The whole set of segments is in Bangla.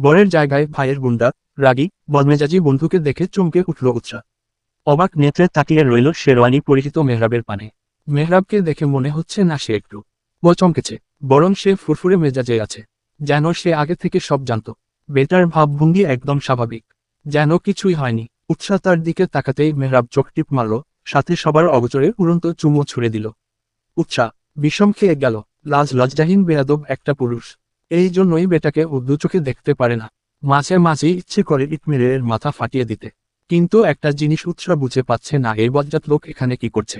বরের জায়গায় ভাইয়ের গুন্ডা, রাগী, বদমেজাজি বন্ধুকে দেখে চমকে উঠল উৎসাহ অবাক নেত্রে তাকিয়ে রইল শেরওয়ানি পরিচিত মেহরাবের পানে। মেহরাবকে দেখে মনে হচ্ছে না সে একটু। ও চমকেছে, বরং সে ফুরফুরে মেজাজে আছে। যেন সে আগে থেকে সব জানত। বেটার ভাবভঙ্গি একদম স্বাভাবিক। যেন কিছুই হয়নি। উৎসাহ তার দিকে তাকাতেই মেহরাব চোখ টিপ মারল, সাথে সবার অগচরে উড়ন্ত চুমো ছুড়ে দিল। উৎসাহ বিষম খেয়ে গেল। লাজ লজ্জাহীন বেয়াদব একটা পুরুষ। এই জন্যই বেটাকে উর্দু চোখে দেখতে পারে না। মাঝে মাঝেই ইচ্ছে করে ইট মেরে এর মাথা ফাটিয়ে দিতে। কিন্তু একটা জিনিস উৎসাহ বুঝে পাচ্ছে না, এই বজ্জাত লোক এখানে কি করছে?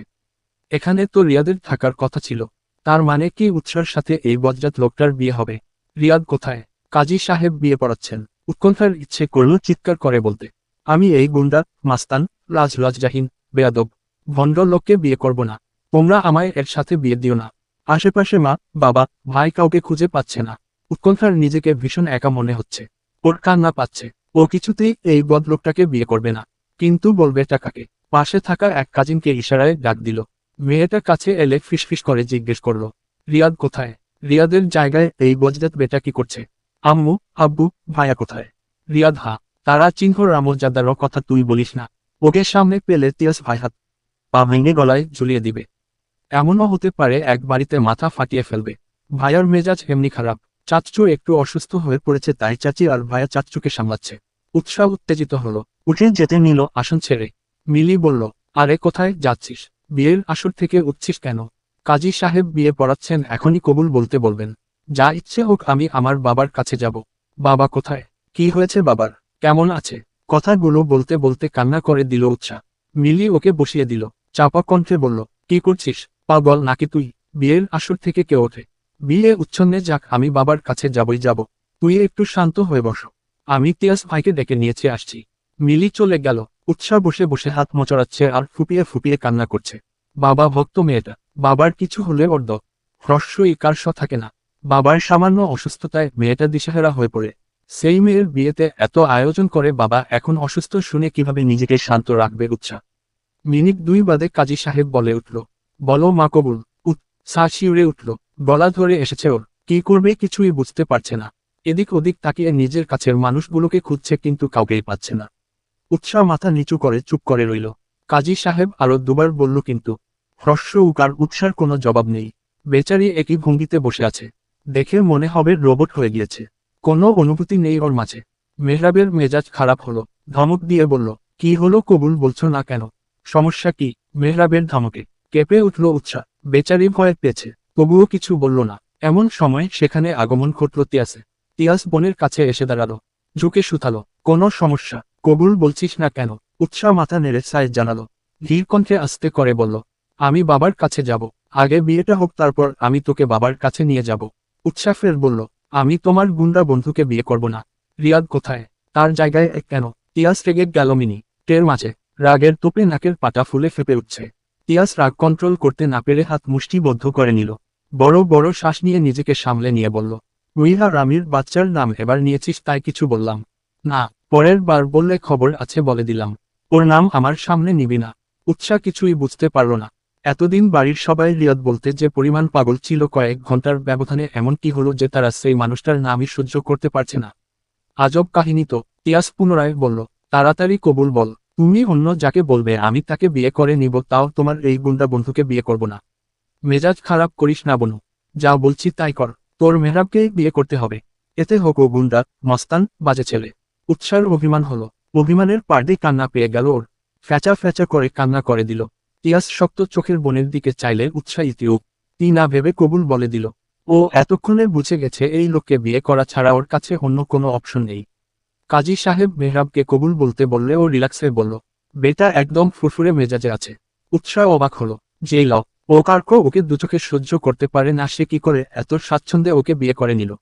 এখানে তো রিয়াদের থাকার কথা ছিল। তার মানে কি উৎসার সাথে এই বজ্জাত লোকটার বিয়ে হবে? রিয়াদ কোথায়? কাজী সাহেব বিয়ে পড়াচ্ছেন। উৎকণ্ঠার ইচ্ছে করল চিৎকার করে বলতে। আমি এই গুন্ডা, মাস্তান লাজ লজ্জাহীন বেয়াদব, ভণ্ড লোককে বিয়ে করব না। তোমরা আমায় এর সাথে বিয়ে দিও না। আশেপাশে মা, বাবা, ভাই কাউকে খুঁজে পাচ্ছে না। উৎকণ্ঠার নিজেকে ভীষণ একা মনে হচ্ছে। ওর কান্না পাচ্ছে। ও কিছুতেই এই বদলোকটাকে বিয়ে করবে না। কিন্তু বলবে টাকাকে। পাশে থাকা এক কাজিনকে ইশারায় ডাক দিল। মেয়েটার কাছে এলে ফিসফিস করে জিজ্ঞেস করল, রিয়াদ কোথায়? রিয়াদের জায়গায় এই বজদাত বেটা কি করছে? আম্মু, আব্বু ভাইয়া কোথায়? রিয়াদ, হা। তারা চিহ্ন রামজাদারও কথা তুই বলিস না। ওকে সামনে পেলে তিয়াস ভাই হাত। পা ভেঙে গলায় ঝুলিয়ে দিবে। এমনও হতে পারে এক বাড়িতে মাথা ফাটিয়ে ফেলবে। ভাইয়ার মেজাজ এমনি খারাপ। চাচ্চু একটু অসুস্থ হয়ে পড়েছে তাই চাচি আর ভাইয়া চাচ্চুকে সামলাচ্ছে। উৎসাহ উত্তেজিত হলো। উঠে যেতে নিল আসন ছেড়ে। মিলি বলল, আরে কোথায় যাচ্ছিস? বিয়ের আসর থেকে উঠছিস কেন? কাজী সাহেব বিয়ে পড়াচ্ছেন, এখনই কবুল বলতে বলবেন। যা ইচ্ছে হোক আমি আমার বাবার কাছে যাব। বাবা কোথায়? কি হয়েছে বাবার? কেমন আছে? কথাগুলো বলতে বলতে কান্না করে দিল উৎসাহ মিলি ওকে বসিয়ে দিল। চাপা কণ্ঠে বলল, কি করছিস? পাগল নাকি তুই? বিয়ের আসর থেকে কে ওঠে? বিয়ে উচ্ছন্নে যাক, আমি বাবার কাছে যাবই যাব। তুই একটু শান্ত হয়ে বসো। আমি তিয়াস ভাইকে ডেকে নিয়েছে আসছি। মিলি চলে গেল। উৎসাহ বসে বসে হাত মোচড়াচ্ছে আর ফুপিয়ে ফুপিয়ে কান্না করছে। বাবা ভক্ত মেয়েটা। বাবার কিছু হলে ওর দ। হ্রস্বই কার থাকে না। বাবার সামান্য অসুস্থতায় মেয়েটা দিশেহারা হয়ে পড়ে। সেই মেয়ের বিয়েতে এত আয়োজন করে বাবা এখন অসুস্থ শুনে কীভাবে নিজেকে শান্ত রাখবে উৎসাহ মিনিট দুই বাদে কাজী সাহেব বলে উঠল। বলো মা কবুল। উৎ, সা শিউরে উঠল। গলা ধরে এসেছে ওর। কি করবে কিছুই বুঝতে পারছে না। এদিক ওদিক তাকিয়ে নিজের কাছের মানুষগুলোকে খুঁজছে কিন্তু কাউকেই পাচ্ছে না। উৎসাহ মাথা নিচু করে চুপ করে রইল। কাজী সাহেব আরও দুবার বলল কিন্তু হ্রস্ব উকার উৎসার কোনো জবাব নেই। বেচারি একই ভঙ্গিতে বসে আছে। দেখে মনে হবে রোবট হয়ে গিয়েছে। কোনো অনুভূতি নেই ওর মাঝে। মেহরাবের মেজাজ খারাপ হলো। ধমক দিয়ে বলল, কি হলো কবুল বলছো না কেন? সমস্যা কি? মেহরাবের ধমকে। কেঁপে উঠল উৎসাহ বেচারি ভয় পেয়েছে। তবুও কিছু বলল না। এমন সময় সেখানে আগমন ঘটল তিয়াসে। তিয়াস বোনের কাছে এসে দাঁড়াল। ঝুঁকে শুথালো কোনো সমস্যা। কবুল বলছিস না কেন? উৎসাহ মাথা নেড়ে সাইজ জানালো। ধীর কণ্ঠে আস্তে করে বলল, আমি বাবার কাছে যাব। আগে বিয়েটা হোক, তারপর আমি তোকে বাবার কাছে নিয়ে যাব। উৎসাহ ফের বলল, আমি তোমার গুন্ডা বন্ধুকে বিয়ে করব না। রিয়াদ কোথায়? তার জায়গায় এক কেন? তিয়াস রেগে গেল মিনি। টের মাঝে। রাগের তোপে নাকের পাটা ফুলে ফেপে উঠছে। তিয়াস রাগ কন্ট্রোল করতে না পেরে হাত মুষ্টিবদ্ধ করে নিল। বড় বড় শ্বাস নিয়ে নিজেকে সামলে নিয়ে বলল রুইহা রামির বাচ্চার নাম এবার নিয়েছিস তাই কিছু বললাম। না, পরের বার বললে খবর আছে বলে দিলাম। ওর নাম আমার সামনে নিবি না। উৎসাহ কিছুই বুঝতে পারল না। এতদিন বাড়ির সবাই রিয়াদ বলতে যে পরিমাণ পাগল ছিল কয়েক ঘণ্টার ব্যবধানে এমন কি হলো যে তারা সেই মানুষটার নামই সহ্য করতে পারছে না। আজব কাহিনী তো তিয়াস পুনরায় বলল, তাড়াতাড়ি কবুল বল। তুমি অন্য যাকে বলবে, আমি তাকে বিয়ে করে নিব, তাও তোমার এই গুন্ডা বন্ধুকে বিয়ে করব না। মেজাজ খারাপ করিস না, বনু। যা বলছি তাই কর। তোর মেহরাবকেই বিয়ে করতে হবে। এতে হোক ও গুন্ডা, মস্তান, বাজে ছেলে। উৎসার অভিমান হলো। অভিমানের পার্দে কান্না পেয়ে গেল ওর। ফ্যাচা ফ্যাচা করে কান্না করে দিল। তিয়াস শক্ত চোখের বোনের দিকে চাইলে উৎসাহিত তি না ভেবে কবুল বলে দিল। ও এতক্ষণে বুঝে গেছে এই লোককে বিয়ে করা ছাড়া ওর কাছে অন্য কোনো অপশন নেই। কাজী সাহেব মেহরাবকে কবুল বলতে বললে ও রিল্যাক্সে বলল, বেটা একদম ফুরফুরে মেজাজে আছে। উৎসাহ অবাক হলো। যেই লও ও কার্ক ওকে দুচোখে সহ্য করতে পারে না, সে কি করে এত স্বাচ্ছন্দ্যে ওকে বিয়ে করে নিল?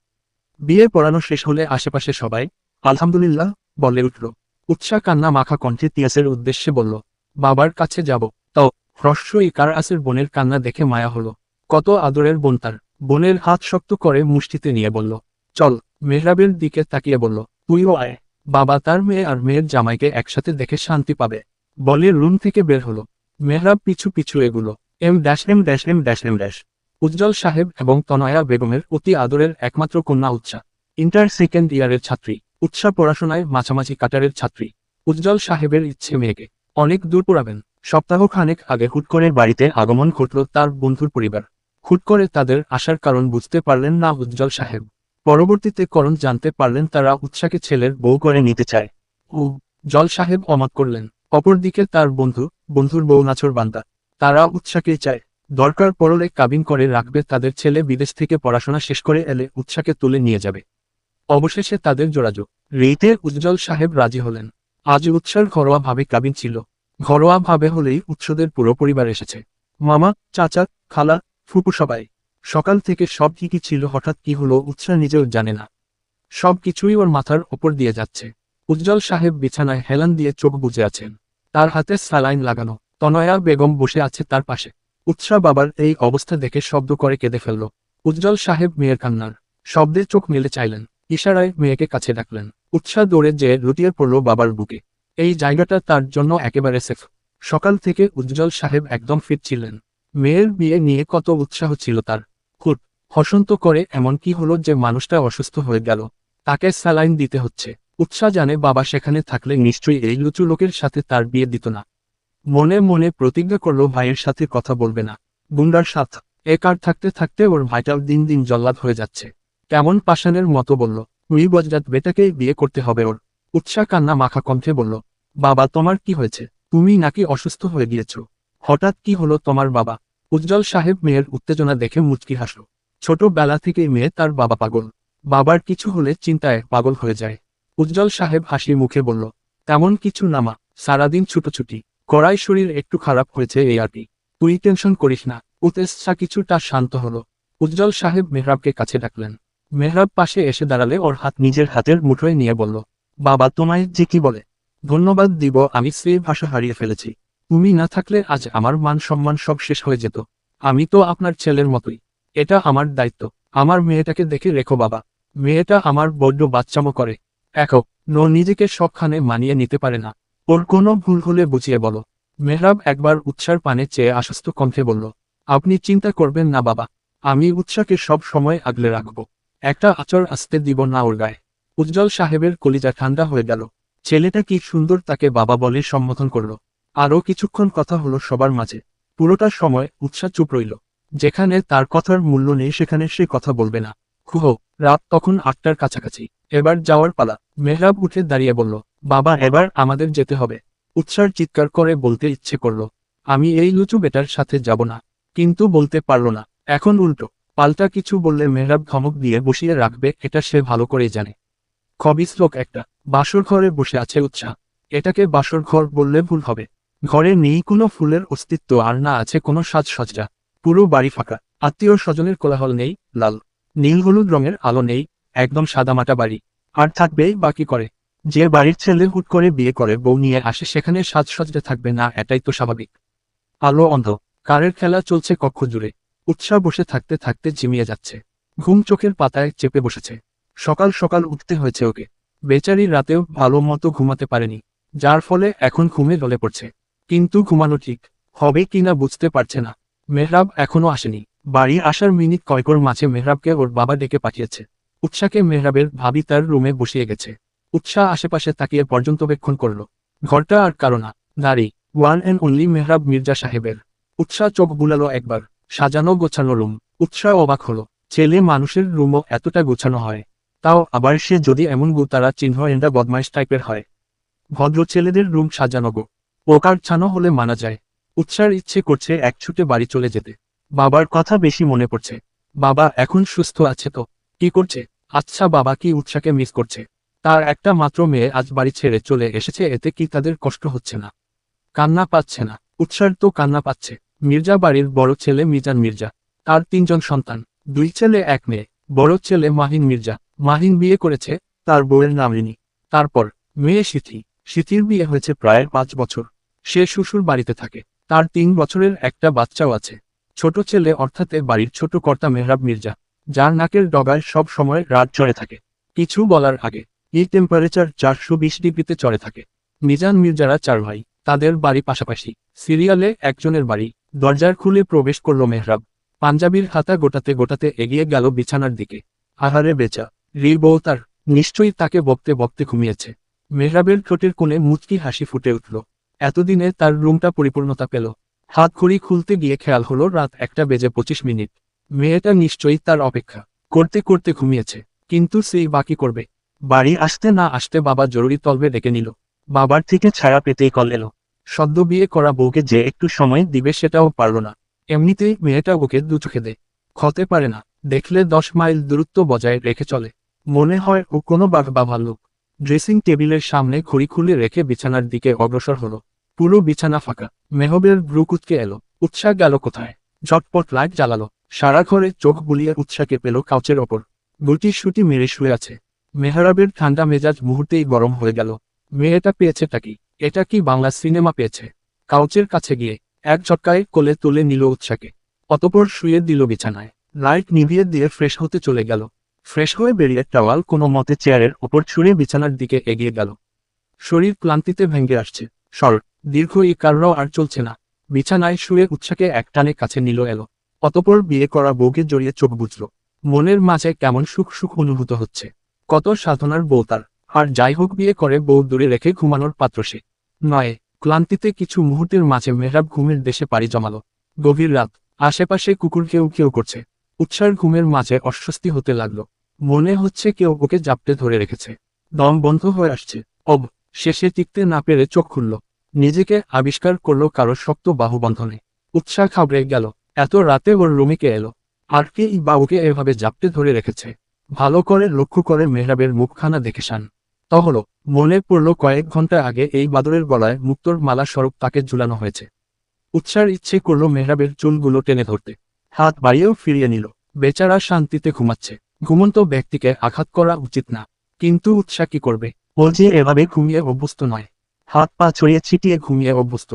বিয়ে পড়ানো শেষ হলে আশেপাশে সবাই, আলহামদুলিল্লাহ, বলে উঠল। উৎসাহ কান্না মাখা কণ্ঠে তিয়াসের উদ্দেশ্যে বলল, বাবার কাছে যাব। তাও হ্রস্বই কার আসের বোনের কান্না দেখে মায়া হলো। কত আদরের বোন তার। বোনের হাত শক্ত করে মুষ্টিতে নিয়ে বলল, চল, মেহরাবের দিকে তাকিয়ে বলল তুইও আয় বাবা তার মেয়ে আর মেয়ের জামাইকে একসাথে দেখে শান্তি পাবে। বলে রুম থেকে বের হলো। মেহরাব পিছু পিছু এগুলো। M dash M dash M dash M dash. Ujjwal সাহেব এবং তনয়া বেগমের অতি আদরের একমাত্র কন্যা উৎসাহ ইন্টার সেকেন্ড ইয়ারের ছাত্রী। উৎসাহ পড়াশোনায় মাঝামাঝি কাটারের ছাত্রী। উজ্জ্বল সাহেবের ইচ্ছে মেয়েকে। অনেক দূর পড়াবেন। সপ্তাহ খানেক আগে হুট করে বাড়িতে আগমন ঘটল তার বন্ধুর পরিবার। হুট করে তাদের আসার কারণ বুঝতে পারলেন না উজ্জ্বল সাহেব। পরবর্তীতে করণ জানতে পারলেন তারা উৎসাকে ছেলের বউ করে নিতে চায়। ও, জল সাহেব অমত করলেন। অপরদিকে তার বন্ধু, বন্ধুর বউ নাচর বান্দা। তারা উৎসাকে চায়। দরকার পড়লে কাবিন করে রাখবে, তাদের ছেলে বিদেশ থেকে পড়াশোনা শেষ করে এলে উৎসাকে তুলে নিয়ে যাবে। অবশেষে তাদের যোগাযোগ। রেইতে উজ্জ্বল সাহেব রাজি হলেন। আজ উৎসার ঘরোয়া ভাবে কাবিন ছিল। ঘরোয়া ভাবে হলেই উৎসদের পুরো পরিবার এসেছে। মামা, চাচা, খালা, ফুপু সবাই। সকাল থেকে সব কি কি ছিল হঠাৎ কি হলো উৎসাহ নিজেও জানে না। সব কিছুই ওর মাথার ওপর দিয়ে যাচ্ছে। উজ্জ্বল সাহেব বিছানায় হেলান দিয়ে চোখ বুজে আছেন। তার হাতে স্যালাইন লাগানো। তনয়া বেগম বসে আছে তার পাশে। উৎসাহ বাবার এই অবস্থা দেখে শব্দ করে কেঁদে ফেলল। উজ্জ্বল সাহেব মেয়ের কান্নার শব্দে চোখ মেলে চাইলেন। ইশারায় মেয়েকে কাছে ডাকলেন। উৎসাহ দৌড়ে যে লুটিয়ে পড়ল বাবার বুকে। এই জায়গাটা তার জন্য একেবারে সেফ সকাল থেকে উজ্জ্বল সাহেব একদম ফিট ছিলেন। মেয়ের বিয়ে নিয়ে কত উৎসাহ ছিল তার। হুট হসন্ত করে এমন কি হলো যে মানুষটা অসুস্থ হয়ে গেল। তাকে স্যালাইন দিতে হচ্ছে। উৎসাহ জানে বাবা সেখানে থাকলে নিশ্চয়ই এই লুচু লোকের সাথে তার বিয়ে দিত না। মনে মনে প্রতিজ্ঞা করল ভাইয়ের সাথে কথা বলবে না। গুন্ডার সাথ। এ কার থাকতে থাকতে ওর ভাইটাও দিন দিন জল্লাদ হয়ে যাচ্ছে। কেমন পাষাণের মতো বলল উই বজরাত বেটাকেই বিয়ে করতে হবে ওর। উৎসাহ কান্না মাখা কণ্ঠে বলল, বাবা, তোমার কি হয়েছে? তুমি নাকি অসুস্থ হয়ে গিয়েছ? হঠাৎ কি হলো তোমার বাবা? উজ্জ্বল সাহেব মেয়ের উত্তেজনা দেখে মুচকি হাসল। ছোট বেলা থেকেই মেয়ে তার বাবা পাগল। বাবার কিছু হলে চিন্তায় পাগল হয়ে যায়। উজ্জ্বল সাহেব হাসি মুখে বলল, তেমন কিছু নামা সারাদিন ছুটোছুটি। কড়াই শরীর একটু খারাপ হয়েছে এই আর কি। তুই টেনশন করিস না উতেজা কিছুটা শান্ত হলো। উজ্জ্বল সাহেব মেহরাবকে কাছে ডাকলেন। মেহরাব পাশে এসে দাঁড়ালে ওর হাত নিজের হাতের মুঠোয় নিয়ে বলল, বাবা, তোমায় যে কি বলে? ধন্যবাদ দিব, আমি সে ভাষা হারিয়ে ফেলেছি। তুমি না থাকলে আজ আমার মান সম্মান সব শেষ হয়ে যেত। আমি তো আপনার ছেলের মতোই। এটা আমার দায়িত্ব। আমার মেয়েটাকে দেখে রেখো বাবা। মেয়েটা আমার বড্ড বাচ্চামো করে। একক, নো নিজেকে সবখানে মানিয়ে নিতে পারে না। ওর কোনো ভুল হলে বুঝিয়ে বলো। মেহরাব একবার উৎসার পানে চেয়ে আশ্বস্ত কণ্ঠে বলল, আপনি চিন্তা করবেন না বাবা। আমি উৎসাকে সব সময় আগলে রাখব। একটা আচর আসতে দিব না ওর গায়ে। উজ্জ্বল সাহেবের কলিজা ঠান্ডা হয়ে গেল। ছেলেটা কি সুন্দর তাকে বাবা বলে সম্বোধন করল। আরও কিছুক্ষণ কথা হলো সবার মাঝে। পুরোটা সময় উৎসাহ চুপ রইল। যেখানে তার কথার মূল্য নেই, সেখানে সে কথা বলবে না। খুহ, রাত তখন আটটার কাছাকাছি। এবার যাওয়ার পালা। মেহরাব উঠে দাঁড়িয়ে বলল, বাবা, এবার আমাদের যেতে হবে। উৎসার চিৎকার করে বলতে ইচ্ছে করল, আমি এই লুচু বেটার সাথে যাব না। কিন্তু বলতে পারল না। এখন উল্টো, পাল্টা কিছু বললে মেহরাব ধমক দিয়ে বসিয়ে রাখবে, এটা সে ভালো করেই জানে। খবিস লোক একটা, বাসর ঘরে বসে আছে উৎসাহ এটাকে বাসর ঘর বললে ভুল হবে। ঘরে নেই কোনো ফুলের অস্তিত্ব আর না আছে কোনো সাজসজ্জা। পুরো বাড়ি ফাঁকা। আত্মীয় স্বজনের কোলাহল নেই, লাল। নীল হলুদ রঙের আলো নেই, একদম সাদামাটা বাড়ি। আর থাকবেই বাকি করে? যে বাড়ির ছেলে হুট করে বিয়ে করে, বউ নিয়ে আসে, সেখানে সাজসজ্জা থাকবে না, এটাই তো স্বাভাবিক। আলো অন্ধ। কারের খেলা চলছে কক্ষ জুড়ে। উৎসাহ বসে থাকতে থাকতে জিমিয়ে যাচ্ছে। ঘুম চোখের পাতায় চেপে বসেছে। সকাল সকাল উঠতে হয়েছে ওকে। বেচারি রাতেও ভালো মতো ঘুমাতে পারেনি, যার ফলে এখন ঘুমে ডলে পড়ছে। কিন্তু ঘুমানো ঠিক। হবে কিনা বুঝতে পারছে না। মেহরাব এখনও আসেনি। বাড়ি আসার মিনিট কয়কর মাঝে মেহরাবকে ওর বাবা ডেকে পাঠিয়েছে। উৎসাকে মেহরাবের ভাবি তার রুমে বসিয়ে গেছে। উৎসাহ আশেপাশে তাকিয়ে পর্যন্তবেক্ষণ করল। ঘরটা আর কারও না। দাঁড়ি one and only Mehrab Mirza সাহেবের। উৎসাহ চোখ বুলালো একবার। সাজানো গোছানো রুম। উৎসাহ অবাক হলো। ছেলে মানুষের রুমও এতটা গোছানো হয়। তাও আবার সে যদি এমন গুতারা চিহ্ন এন্ডা বদমাইশ টাইপের হয়। ভদ্র ছেলেদের রুম সাজানো গো। পোকার ছানো হলে মানা যায়। উৎসার ইচ্ছে করছে এক ছুটে বাড়ি চলে যেতে। বাবার কথা বেশি মনে পড়ছে। বাবা এখন সুস্থ আছে তো? কি করছে? আচ্ছা বাবা কি উৎসাকে মিস করছে? তার একটা মাত্র মেয়ে আজ বাড়ি ছেড়ে চলে এসেছে, এতে কি তাদের কষ্ট হচ্ছে না? কান্না পাচ্ছে না। উৎসার তো কান্না পাচ্ছে। মির্জা বাড়ির বড় ছেলে মিজান মির্জা। তার তিনজন সন্তান। দুই ছেলে, এক মেয়ে। বড় ছেলে মাহিন মির্জা। মাহিন বিয়ে করেছে, তার বউয়ের নাম রিনি। তারপর, মেয়ে সিথি। সিথির বিয়ে হয়েছে প্রায় পাঁচ বছর। সে শ্বশুর বাড়িতে থাকে। তার তিন বছরের একটা বাচ্চাও আছে। ছোট ছেলে অর্থাৎ বাড়ির ছোট কর্তা মেহরাব মির্জা, যার নাকের ডগায় সব সময় রাত চড়ে থাকে। কিছু বলার আগে, এই টেম্পারেচার চারশো বিশ ডিগ্রিতে চড়ে থাকে। মিজান মির্জারা চার ভাই, তাদের বাড়ি পাশাপাশি। সিরিয়ালে একজনের বাড়ি, দরজার খুলে প্রবেশ করল মেহরাব। পাঞ্জাবির হাতা গোটাতে গোটাতে এগিয়ে গেল বিছানার দিকে। আহারে বেচা রি বউ তার, নিশ্চয়ই তাকে বকতে বকতে ঘুমিয়েছে। মেহরাবের ঠোঁটের কোণে মুচকি হাসি ফুটে উঠল। এতদিনে তার রুমটা পরিপূর্ণতা পেল। হাত ঘড়ি খুলতে গিয়ে খেয়াল হলো রাত একটা বেজে পঁচিশ মিনিট। মেয়েটা নিশ্চয়ই তার অপেক্ষা। করতে করতে ঘুমিয়েছে। কিন্তু সেই বাকি করবে। বাড়ি আসতে না আসতে বাবা জরুরি তলবে ডেকে নিল। বাবার থেকে ছায়া পেতেই কল এলো। সদ্য বিয়ে করা বউকে যে একটু সময় দিবে সেটাও পারল না। এমনিতেই মেয়েটা ওকে দু চোখে দে। ক্ষতে পারে না। দেখলে দশ মাইল দূরত্ব বজায় রেখে চলে। মনে হয় ও কোনো বাঘ বা ভাল্লুক। ড্রেসিং টেবিলের সামনে ঘড়ি খুলে রেখে বিছানার দিকে অগ্রসর হলো। পুরো বিছানা ফাঁকা। মেহবের ব্রুকুতকে এলো। উৎসাহ গেল কোথায়? ঝটপট লাইট জ্বালালো। সারা ঘরে চোখ বুলিয়ে উৎসাহকে পেল কাউচের ওপর। গুটি সুটি মেরে শুয়ে আছে। মেহরাবের ঠান্ডা মেজাজ মুহূর্তেই গরম হয়ে গেল। মেয়েটা পেয়েছেটা কি? এটা কি বাংলা সিনেমা পেয়েছে? কাউচের কাছে গিয়ে এক ঝটকায় কোলে তুলে নিল উৎসাকে অতপর শুয়ে দিল বিছানায়। লাইট নিভিয়ে দিয়ে ফ্রেশ হতে চলে গেল। ফ্রেশ হয়ে বেরিয়ে টাওয়াল কোনো মতে চেয়ারের ওপর ছুঁড়ে বিছানার দিকে এগিয়ে গেল। শরীর ক্লান্তিতে ভেঙে আসছে। সর দীর্ঘ এই কাররাও আর চলছে না। বিছানায় শুয়ে উৎসাকে একটানে কাছে নিল এলো। অতপর বিয়ে করা বউকে জড়িয়ে চোখ বুঝল মনের মাঝে কেমন সুখ সুখ অনুভূত হচ্ছে। কত সাধনার বউ তার। আর যাই হোক বিয়ে করে বউ দূরে রেখে ঘুমানোর পাত্র সে। নয়, ক্লান্তিতে কিছু মুহূর্তের মাঝে মেহরাব ঘুমের দেশে পাড়ি জমালো। গভীর রাত, আশেপাশে কুকুর কেউ কেউ করছে। উৎসার ঘুমের মাঝে অস্বস্তি হতে লাগল। মনে হচ্ছে কেউ ওকে জাপটে ধরে রেখেছে। দম বন্ধ হয়ে আসছে। অব, শেষে টিকতে না পেরে চোখ খুলল। নিজেকে আবিষ্কার করল কারও শক্ত বাহুবন্ধনে। উৎসাহ খাবড়ে গেল। এত রাতে ওর রুমিকে এলো। আর কে বা ওকে এভাবে জাপটে ধরে রেখেছে? ভালো করে লক্ষ্য করে মেহরাবের মুখখানা দেখে শান। তহল মনে পড়ল কয়েক ঘণ্টা আগে এই বাদরের গলায় মুক্তোর মালা স্বরূপ তাকে ঝুলানো হয়েছে। উৎসার ইচ্ছে করল মেহরাবের চুলগুলো টেনে ধরতে। হাত বাড়িয়েও ফিরিয়ে নিল। বেচারা শান্তিতে ঘুমাচ্ছে। ঘুমন্ত ব্যক্তিকে আঘাত করা উচিত না। কিন্তু উৎসাহ কি করবে? ও যে এভাবে ঘুমিয়ে অভ্যস্ত নয়। হাত পা ছড়িয়ে ছিটিয়ে ঘুমিয়ে অভ্যস্ত।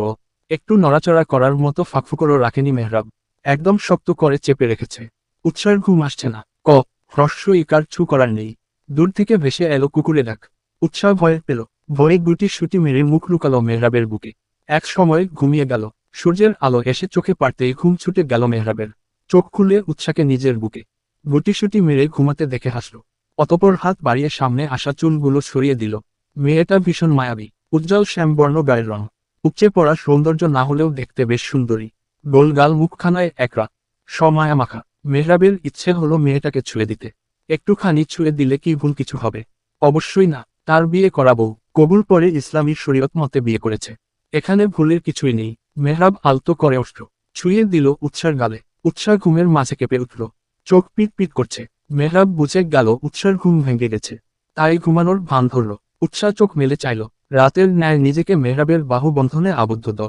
একটু নড়াচড়া করার মতো ফাঁকফুকরও রাখেনি মেহরাব। একদম শক্ত করে চেপে রেখেছে। উৎসার ঘুম আসছে না। ক, হ্রস্ব ইকার ছু করার নেই। দূর থেকে ভেসে এলো কুকুরে ডাক। উৎসাহ ভয় পেল। ভয়ে গুটি সুটি মেরে মুখ লুকালো মেহরাবের বুকে। এক সময় ঘুমিয়ে গেল। সূর্যের আলো এসে চোখে পারতেই ঘুম ছুটে গেল মেহরাবের। চোখ খুলে উৎসাকে নিজের বুকে। গুটিসুটি মেরে ঘুমাতে দেখে হাসল। অতপর হাত বাড়িয়ে সামনে আসা চুলগুলো সরিয়ে দিল। মেয়েটা ভীষণ মায়াবী। উজ্জ্বল শ্যামবর্ণ গায়ের রং। উপচে পড়া সৌন্দর্য না হলেও দেখতে বেশ সুন্দরী। গোলগাল মুখখানায় একরা। সমায়া মাখা। মেহরাবের ইচ্ছে হলো মেয়েটাকে ছুঁয়ে দিতে। একটুখানি ছুঁয়ে দিলে কি ভুল কিছু হবে? অবশ্যই না। তার বিয়ে করাবো কবুল পরে ইসলামী শরীয়ত মতে বিয়ে করেছে। এখানে ভুলের কিছুই নেই। মেহরাব আলতো করে উঠল। ছুঁয়ে দিল উৎসার গালে। উৎসাহ ঘুমের মাঝে কেঁপে উঠল। চোখ পিট পিট করছে। মেহরাব বুঝে গেল উৎসার ঘুম ভেঙে গেছে। তাই ঘুমানোর ভান ধরল। উৎসাহ চোখ মেলে চাইল। রাতের ন্যায় নিজেকে মেহরাবের বাহু বন্ধনে আবদ্ধ দ।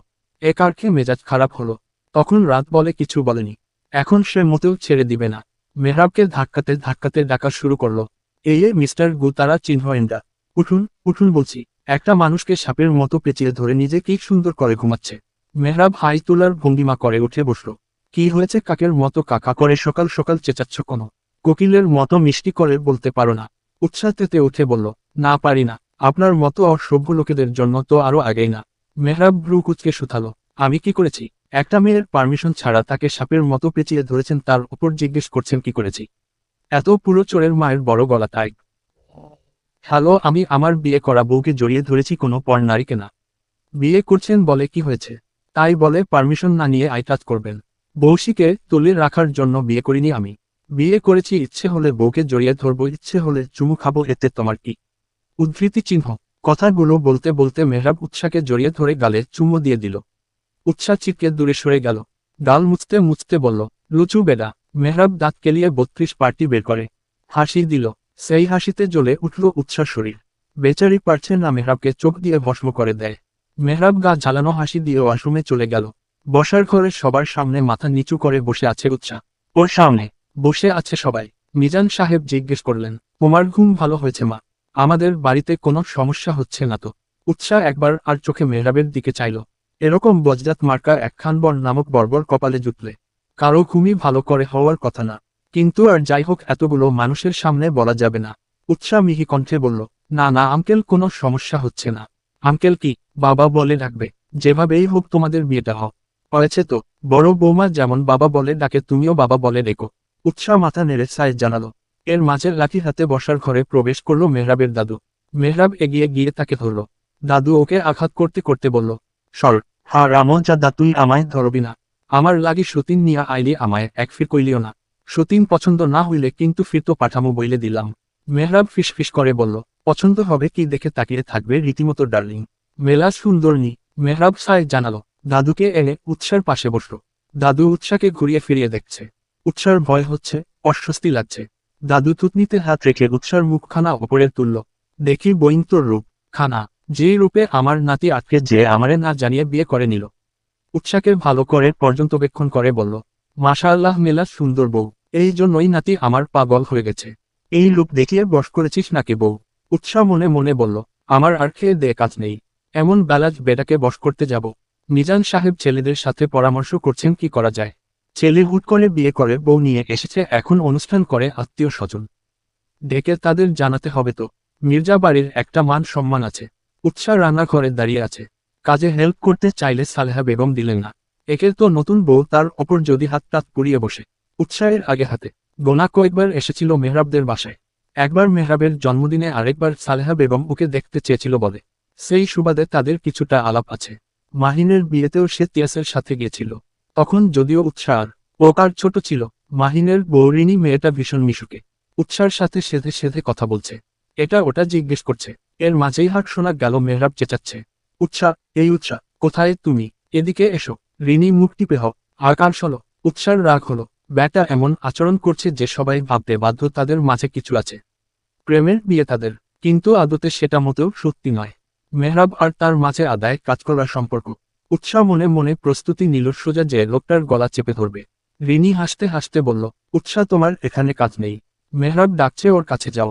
এ কারখে মেজাজ খারাপ হলো। তখন রাত বলে কিছু বলেনি। এখন সে মোটেও ছেড়ে দিবে না। মেহরাবকে ধাক্কাতে ধাক্কাতে ডাকা শুরু করল। এই মিস্টার গুতারা চিহ্ন এন্ডা উঠুন উঠুন বলছি। একটা মানুষকে সাপের মতো পেঁচিয়ে ধরে নিজে কি সুন্দর করে ঘুমাচ্ছে। মেহরাব হাই তোলার ভঙ্গিমা করে উঠে বসল। কি হয়েছে কাকের মতো কাকা করে সকাল সকাল চেঁচাচ্ছ কোনো? কোকিলের মতো মিষ্টি করে বলতে পারো না। উৎসাহতে উঠে বলল, না পারি না। আপনার মতো অসভ্য লোকেদের জন্য তো আরও আগেই না। মেহরাব ব্রু কুচকে শুথালো আমি কি করেছি? একটা মেয়ের পারমিশন ছাড়া তাকে সাপের মতো পেঁচিয়ে ধরেছেন, তার উপর জিজ্ঞেস করছেন কি করেছি? এত পুরো চোরের মায়ের বড় গলা তাই। হ্যালো, আমি আমার বিয়ে করা বউকে জড়িয়ে ধরেছি, কোনো পর নারীকে না। বিয়ে করছেন বলে কি হয়েছে? তাই বলে পারমিশন না নিয়ে আই টাচ করবেন। বৌশিকে তুলে রাখার জন্য বিয়ে করিনি আমি। বিয়ে করেছি, ইচ্ছে হলে বউকে জড়িয়ে ধরবো, ইচ্ছে হলে চুমু খাব, এতে তোমার কি উদ্ধৃতি চিহ্ন কথাগুলো বলতে বলতে মেহরাব উৎসাকে জড়িয়ে ধরে গালে চুমো দিয়ে দিল। উৎসাহ চিটকে দূরে সরে গেল। গাল মুছতে মুছতে বলল, লুচু বেডা মেহরাব দাঁত কেলিয়ে বত্রিশ পার্টি বের করে। হাসি দিল। সেই হাসিতে জ্বলে উঠল উৎসার শরীর। বেচারি পারছে না মেহরাবকে চোখ দিয়ে ভস্ম করে দেয়। মেহরাব গা ঝালানো হাসি দিয়ে ওয়াশরুমে চলে গেল। বসার ঘরে সবার সামনে মাথা নিচু করে বসে আছে উৎসাহ ওর সামনে, বসে আছে সবাই। মিজান সাহেব জিজ্ঞেস করলেন, তোমার ঘুম ভালো হয়েছে মা? আমাদের বাড়িতে কোনো সমস্যা হচ্ছে না তো। উৎসাহ একবার আর চোখে মেহরাবের দিকে চাইল। এরকম বজজাত মার্কা একখান বর নামক বর্বর কপালে জুটলে। কারও ঘুমই ভালো করে হওয়ার কথা না। কিন্তু আর যাই হোক, এতগুলো মানুষের সামনে বলা যাবে না। উৎসাহ মিহি কণ্ঠে বলল, না না, আঙ্কেল, কোনো সমস্যা হচ্ছে না। আঙ্কেল কি, বাবা বলে ডাকবে? যেভাবেই হোক তোমাদের বিয়েটা হোক হয়েছে তো। বড় বৌমা যেমন বাবা বলে ডাকে, তুমিও বাবা বলে রেখো উৎসাহ মাথা নেড়ে সাইজ জানালো এর মাঝের লাঠি হাতে বসার ঘরে প্রবেশ করল মেহরাবের দাদু। মেহরাব এগিয়ে গিয়ে তাকে ধরল। দাদু ওকে আঘাত করতে করতে বলল, সর, হা রামন যা তুই আমায় ধরবি না। আমার লাগি সতীন নিয়া আইলি আমায় এক ফির কইলিও না। সতীন পছন্দ না হইলে কিন্তু ফিরতো পাঠামো বইলে দিলাম মেহরাব ফিস ফিস করে বলল, পছন্দ হবে কি দেখে তাকিয়ে থাকবে রীতিমতো, ডার্লিং। মেলা সুন্দর নি মেহরাব সাহেব জানালো। দাদুকে এনে উৎসার পাশে বসল। দাদু উৎসাকে ঘুরিয়ে ফিরিয়ে দেখছে। উৎসার ভয় হচ্ছে, অস্বস্তি লাগছে। দাদু থুতনিতে হাত রেখে উৎসার মুখখানা ওপরে তুলল। দেখি বইন্তর রূপ, খানা, যে রূপে আমার নাতি আটকে যে আমারে না জানিয়ে বিয়ে করে নিল। উৎসাকে ভালো করে পর্যন্তবেক্ষণ করে বলল, মাশাআল্লাহ, মেলা সুন্দর বউ, এই জন্যই নাতি আমার পাগল হয়ে গেছে। এই রূপ দেখিয়ে বশ করেছিস নাকি বউ? উৎসাহ মনে মনে বলল, আমার আর খেয়ে দে কাজ নেই, এমন বেলাজ বেটাকে বশ করতে যাব। মিজান সাহেব ছেলেদের সাথে পরামর্শ করছেন কি করা যায়? ছেলে হুট করে বিয়ে করে, বউ নিয়ে এসেছে, এখন অনুষ্ঠান করে আত্মীয় স্বজন। ডেকে তাদের জানাতে হবে তো, মির্জা বাড়ির একটা মান সম্মান আছে। উৎসাহ রান্নাঘরে দাঁড়িয়ে আছে। কাজে হেল্প করতে চাইলে সালেহা বেগম দিলেন না। একের তো নতুন বউ, তার ওপর যদি হাত টাত পুড়িয়ে বসে। উৎসাহের আগে হাতে। গোনা কয়েকবার এসেছিল মেহরাবদের বাসায়। একবার মেহরাবের জন্মদিনে আরেকবার সালেহা বেগম ওকে দেখতে চেয়েছিল বলে। সেই সুবাদে তাদের কিছুটা আলাপ আছে। মাহিনের বিয়েতেও সে তিয়াসের সাথে গিয়েছিল। তখন যদিও উৎসাহ আর ওকার ছোট ছিল, মাহিনের বৌরিনী মেয়েটা ভীষণ মিশুকে। উৎসার সাথে সেধে সেধে কথা বলছে। এটা ওটা জিজ্ঞেস করছে। এর মাঝেই হাট শোনা গেল মেহরাব চেঁচাচ্ছে। উৎসাহ এই উৎসাহ কোথায় তুমি? এদিকে এসো। রিনি মুখ টিপে হও। আর কার শোলো উৎসার রাগ হলো। ব্যাটা এমন আচরণ করছে যে সবাই ভাবতে বাধ্য তাদের মাঝে কিছু আছে। প্রেমের বিয়ে তাদের। কিন্তু আদতে সেটা মতেও সত্যি নয়। মেহরাব আর তার মাঝে আদায় কাজ করার সম্পর্ক। উৎসাহ মনে মনে প্রস্তুতি নিল সোজা যে লোকটার গলা চেপে ধরবে। রিনি হাসতে হাসতে বলল, উৎসাহ তোমার এখানে কাজ নেই। মেহরাব ডাকছে ওর কাছে যাও।